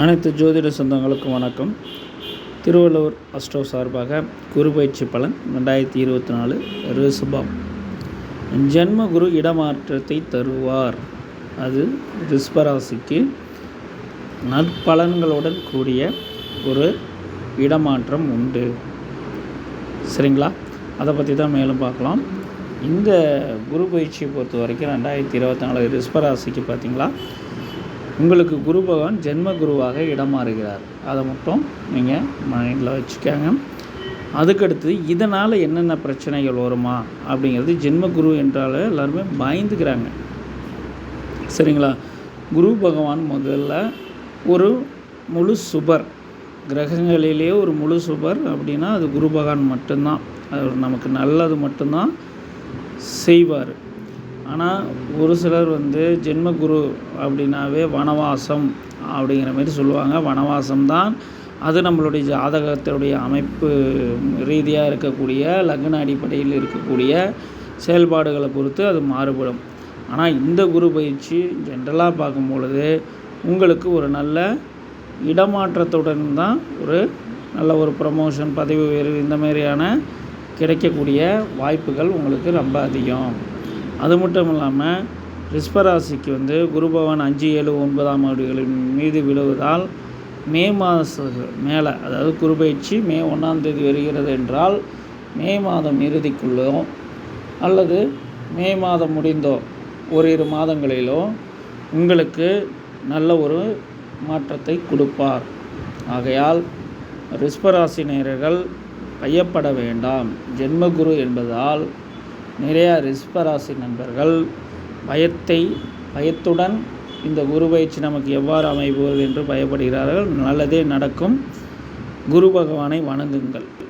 அனைத்து ஜோதிட சொந்தங்களுக்கும் வணக்கம். திருவள்ளுவர் அஸ்டோ சார்பாக குரு பயிற்சி பலன் ரெண்டாயிரத்தி இருபத்தி நாலு ரிஷபம். ஜென்ம குரு இடமாற்றத்தை தருவார். அது ரிஸ்பராசிக்கு நற்பலன்களுடன் கூடிய ஒரு இடமாற்றம் உண்டு. சரிங்களா? அதை பற்றி தான் மேலும் பார்க்கலாம். இந்த குரு பயிற்சியை பொறுத்த வரைக்கும் ரெண்டாயிரத்தி இருபத்தி நாலு ரிஸ்பராசிக்கு பார்த்தீங்களா உங்களுக்கு குரு பகவான் ஜென்ம குருவாக இடம் மாறுகிறார் அதை மட்டும் நீங்கள் மைண்டில் வச்சுக்கோங்க. அதுக்கடுத்து இதனால் என்னென்ன பிரச்சனைகள் வருமா? அப்படிங்கிறது ஜென்ம குரு என்றால் எல்லாருமே பயந்துக்கிறாங்க. சரிங்களா? குரு பகவான் முதல்ல ஒரு முழு சுபர். கிரகங்களிலேயே ஒரு முழு சுபர் அப்படின்னா அது குரு பகவான் மட்டும்தான். அவர் நமக்கு நல்லது மட்டும்தான் செய்வார். ஆனால் ஒரு சிலர் வந்து ஜென்மகுரு அப்படின்னாவே வனவாசம் அப்படிங்கிற மாதிரி சொல்லுவாங்க. வனவாசம் தான் அது நம்மளுடைய ஜாதகத்தினுடைய அமைப்பு ரீதியாக இருக்கக்கூடிய லக்ன அடிப்படையில் இருக்கக்கூடிய செயல்பாடுகளை பொறுத்து அது மாறுபடும். ஆனால் இந்த குரு பயிற்சி ஜென்ரலாக பார்க்கும் பொழுது உங்களுக்கு ஒரு நல்ல இடமாற்றத்துடன் தான் ஒரு நல்ல ஒரு ப்ரமோஷன் பதவி உயர்வு இந்த மாதிரியான கிடைக்கக்கூடிய வாய்ப்புகள் உங்களுக்கு ரொம்ப அதிகம். அது மட்டும் இல்லாமல் ரிஷ்பராசிக்கு வந்து குருபவன் அஞ்சு ஏழு ஒன்பதாம் ஆண்டுகளின் மீது விழுவதால் மே மாத மேலே அதாவது குருபயிற்சி மே ஒன்றாம் தேதி வருகிறது என்றால் மே மாதம் இறுதிக்குள்ளோ அல்லது மே மாதம் முடிந்தோ ஓரிரு மாதங்களிலோ உங்களுக்கு நல்ல ஒரு மாற்றத்தை கொடுப்பார். ஆகையால் ரிஷ்பராசி நேரர்கள் ஐயப்பட வேண்டாம். ஜென்மகுரு என்பதால் நிறையா ரிஸ்பராசி நண்பர்கள் பயத்தை பயத்துடன் இந்த குரு பயிற்சி நமக்கு எவ்வாறு அமைப்பது என்று பயப்படுகிறார்கள். நல்லதே நடக்கும். குரு பகவானை வணங்குங்கள்.